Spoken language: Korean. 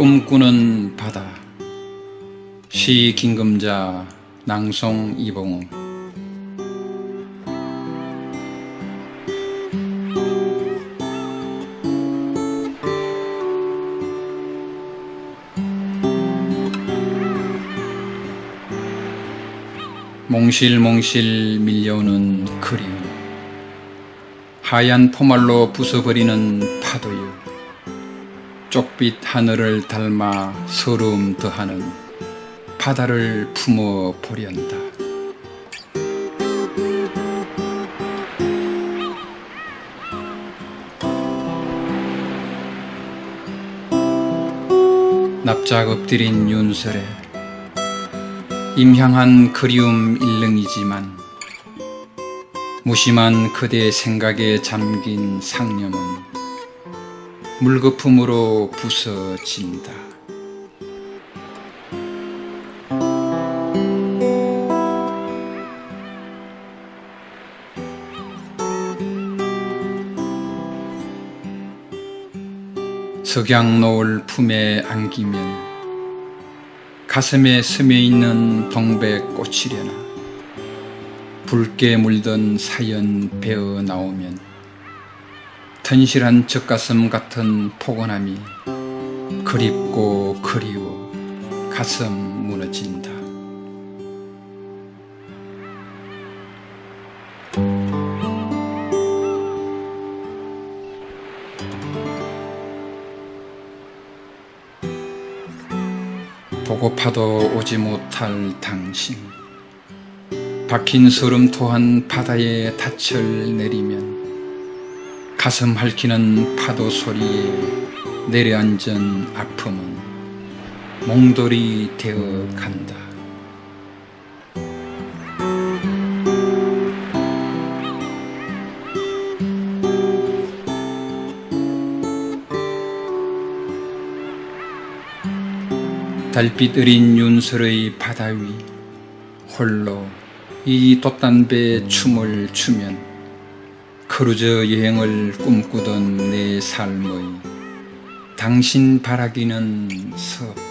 꿈꾸는 바다. 시 김금자 낭송 이봉우 몽실몽실 밀려오는 그리움 하얀 포말로 부숴버리는 파도요 쪽빛 하늘을 닮아 서러움 더하는 바다를 품어 보련다. 납작 엎드린 윤설에 임향한 그리움 일릉이지만 무심한 그대의 생각에 잠긴 상념은 물거품으로 부서진다. 석양 노을 품에 안기면 가슴에 스며 있는 동백 꽃이려나 붉게 물든 사연 베어 나오면 튼실한 젖가슴 같은 포근함이 그립고 그리워 가슴 무너진다. 보고파도 오지 못할 당신 박힌 소름 토한 바다에 닻을 내리면 가슴 핥히는 파도 소리에 내려앉은 아픔은 몽돌이 되어 간다. 달빛 어린 윤설의 바다 위 홀로 이 돛단배 춤을 추면 크루저 여행을 꿈꾸던 내 삶의 당신 바라기는 섭